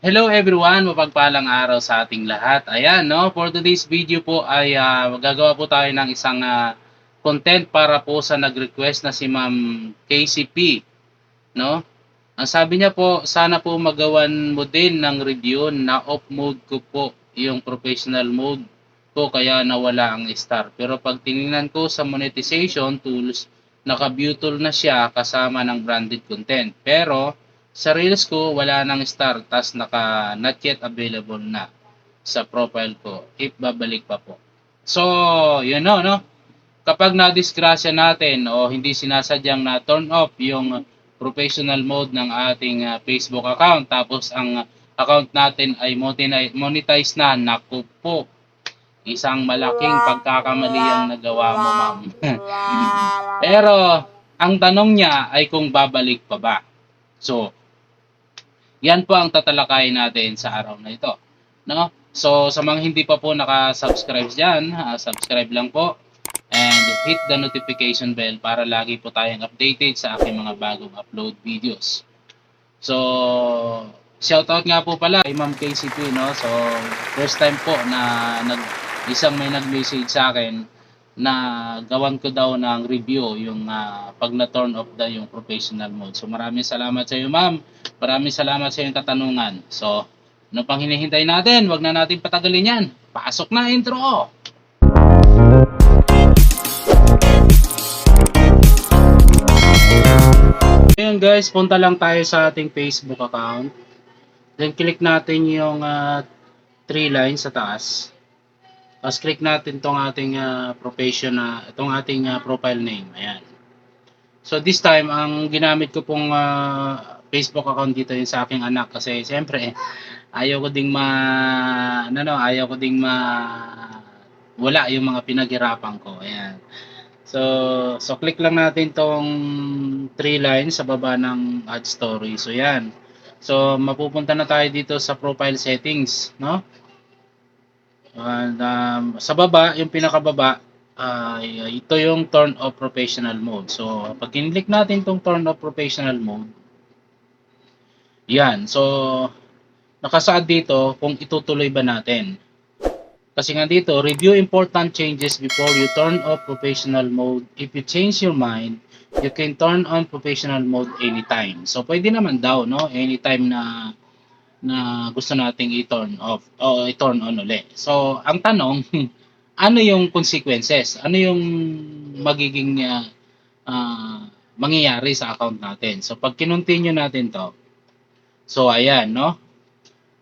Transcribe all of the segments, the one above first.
Hello everyone, mapagpalang araw sa ating lahat. Ayan, no, for today's video po ay ah, gagawa po tayo ng isang ah, content para po sa nag-request na si Ma'am KCP, no? Ang sabi niya po, sana po magawan mo din ng review na off mode ko po yung professional mode ko kaya nawala ang star. Pero pag tinignan ko sa monetization tools, naka-view tool na siya kasama ng branded content. Pero sa Reels ko, wala nang star, tas naka not yet available na sa profile ko if babalik pa po. So, yun no, no? Kapag na-disgrasya natin o hindi sinasadyang na turn off yung professional mode ng ating ah, Facebook account tapos ang account natin ay monetize, monetize na, naku po, isang malaking pagkakamali ang nagawa mo, ma'am. Pero, ang tanong niya ay kung babalik pa ba. So, yan po ang tatalakayin natin sa araw na ito. No? So, sa mga hindi pa po naka-subscribe dyan, ah, subscribe lang po and hit the notification bell para lagi po tayong updated sa aking mga bagong upload videos. So, shoutout nga po pala kay Ma'am KCP, no? So, first time po na nag isang may nag-message sa akin na gawan ko daw ng review yung ah, pag na-turn off daw yung professional mode. So, maraming salamat sa iyo, Ma'am. Maraming salamat sa iyong katanungan. So, ano pang hinihintay natin? Huwag na natin patagalin yan. Pasok na intro! Ngayon guys, punta lang tayo sa ating Facebook account. Then click natin yung ah, three lines sa taas. Tapos click natin tong ating ah, profession na itong ating ah, profile name. Ayan. So this time ang ginamit ko pong ah, Facebook account dito yung sa aking anak kasi siyempre ayaw ko ding ma ano no, ayaw ko ding ma wala yung mga pinaghirapan ko. Ayan. So, so click lang natin tong three lines sa baba ng add story. So, yan. So, mapupunta na tayo dito sa profile settings, no? And, um, sa baba, yung pinakababa, ay ito yung turn off professional mode. So, pag kinlik natin tong turn off professional mode, yan. So, nakasaad dito kung itutuloy ba natin. Kasi nga dito, review important changes before you turn off professional mode. If you change your mind, you can turn on professional mode anytime. So, pwede naman daw, no? Anytime na na gusto nating i-turn off o i-turn on uli. So, ang tanong, ano yung consequences? Ano yung magiging ah, ah, mangyayari sa account natin? So, pag kinontinue natin to, so ayan, no?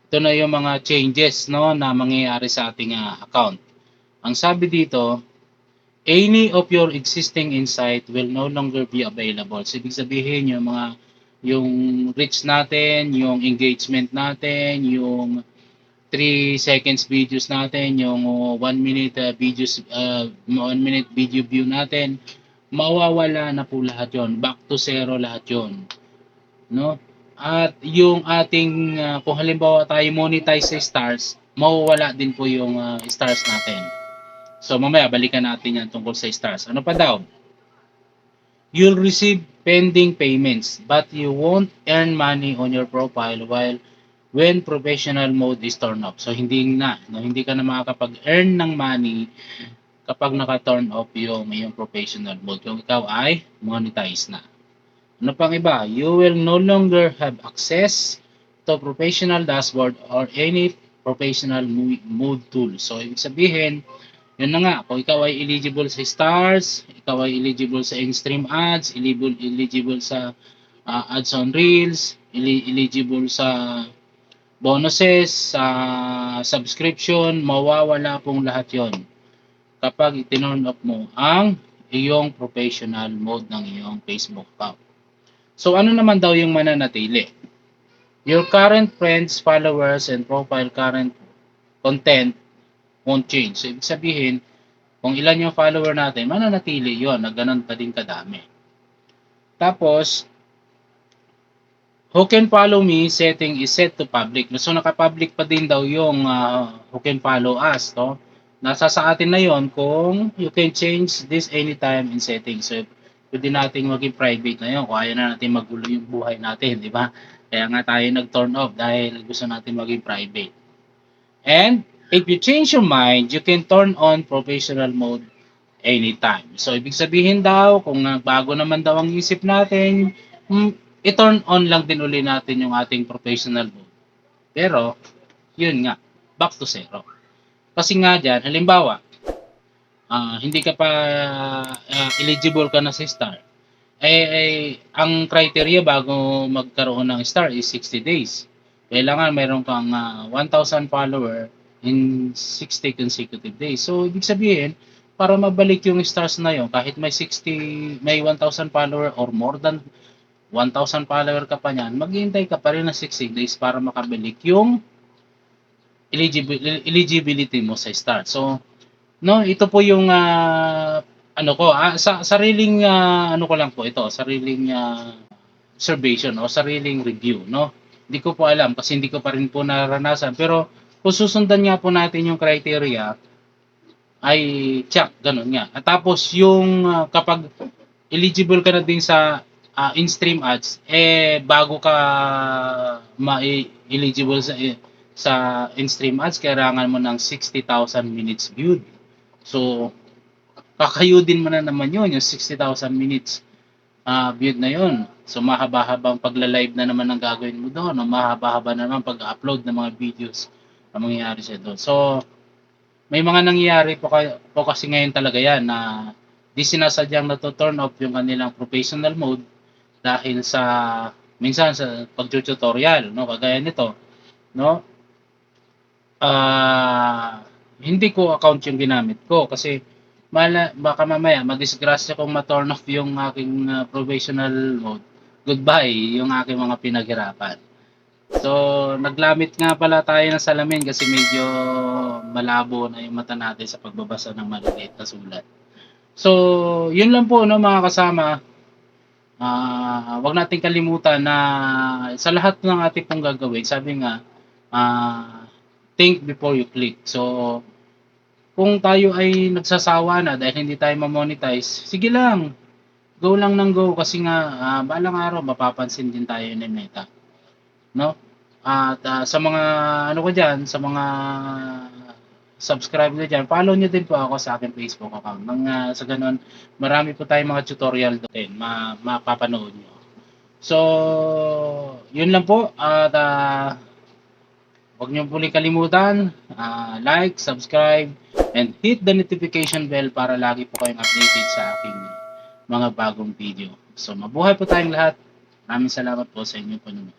ito na yung mga changes no na mangyayari sa ating ah, account. Ang sabi dito, any of your existing insight will no longer be available. So, ibig sabihin yung mga yung reach natin, yung engagement natin, yung 3 seconds videos natin, yung 1 minute uh, videos uh, 1 minute video view natin, mawawala na po lahat 'yon. Back to zero lahat 'yon. No? At yung ating, ah, kung halimbawa tayo monetize sa stars, mawawala din po yung ah, stars natin. So mamaya balikan natin yan tungkol sa stars. Ano pa daw? You'll receive pending payments but you won't earn money on your profile while when professional mode is turned off. So hindi na, no? hindi ka na makakapag-earn ng money kapag naka-turn off yung, yung professional mode. Kung ikaw ay monetize na. Ano pang iba? You will no longer have access to professional dashboard or any professional mo- mode tool. So, ibig sabihin, yun na nga, kung ikaw ay eligible sa stars, ikaw ay eligible sa extreme ads, eligible, eligible sa ah, ads on reels, eli- eligible sa bonuses, sa subscription, mawawala pong lahat yon kapag itinurn off mo ang iyong professional mode ng iyong Facebook account. So ano naman daw yung mananatili? Your current friends, followers, and profile current content won't change. So ibig sabihin, kung ilan yung follower natin, mananatili yon na ganun pa din kadami. Tapos, who can follow me setting is set to public. So naka-public pa din daw yung ah, who can follow us. No? Nasa sa atin na yon kung you can change this anytime in settings. So pwede nating maging private na yun kung ayaw na natin magulo yung buhay natin, di ba? Kaya nga tayo nag-turn off dahil gusto natin maging private. And if you change your mind, you can turn on professional mode anytime. So, ibig sabihin daw, kung bago naman daw ang isip natin, mm, i-turn on lang din uli natin yung ating professional mode. Pero, yun nga, back to zero. Kasi nga dyan, halimbawa, ah, hindi ka pa ah, eligible ka na sa star. Eh, eh, ang criteria bago magkaroon ng star is 60 days. Kailangan meron kang ah, 1,000 follower in 60 consecutive days. So, ibig sabihin, para mabalik yung stars na yun, kahit may 60, may 1,000 follower or more than 1,000 follower ka pa niyan, maghihintay ka pa rin ng 60 days para makabalik yung eligibility, mo sa start. So, no, ito po yung ah, ano ko, ah, sa sariling ah, ano ko lang po ito, sariling ah, observation o sariling review, no? Hindi ko po alam kasi hindi ko pa rin po naranasan. Pero kung susundan nga po natin yung criteria, ay check, ganun nga. At tapos yung ah, kapag eligible ka na din sa ah, in-stream ads, eh bago ka ma-eligible sa sa in-stream ads, kailangan mo ng 60,000 minutes viewed. So, kakayudin mo na naman yun, yung 60,000 minutes ah viewed na yun. So, mahaba-habang pagla-live na naman ang gagawin mo doon, o mahaba-haba na naman pag-upload ng mga videos na mangyayari sa doon. So, may mga nangyayari po, kay, po kasi ngayon talaga yan na di sinasadyang na to turn off yung kanilang professional mode dahil sa minsan sa pag-tutorial, no, kagaya nito, no? Ah, hindi ko account yung ginamit ko kasi mala, baka mamaya madisgrasya kung ma-turn off yung aking ah, professional mode. Goodbye yung aking mga pinaghirapan. So, naglamit nga pala tayo ng salamin kasi medyo malabo na yung mata natin sa pagbabasa ng maliliit na sulat. So, yun lang po no mga kasama. Ah, wag nating kalimutan na sa lahat ng ating pong gagawin, sabi nga, ah, think before you click. So, kung tayo ay nagsasawa na dahil hindi tayo ma-monetize, sige lang. Go lang ng go kasi nga ah, balang araw mapapansin din tayo ni Meta. No? At ah, sa mga ano ko diyan, sa mga subscribe nyo dyan, follow nyo din po ako sa aking Facebook account. Nang ah, sa ganun, marami po tayong mga tutorial doon, ma mapapanood nyo. So, yun lang po. At ah, Huwag niyo po kalimutan, ah, like, subscribe, and hit the notification bell para lagi po kayong updated sa aking mga bagong video. So, mabuhay po tayong lahat. Maraming salamat po sa inyong panunod.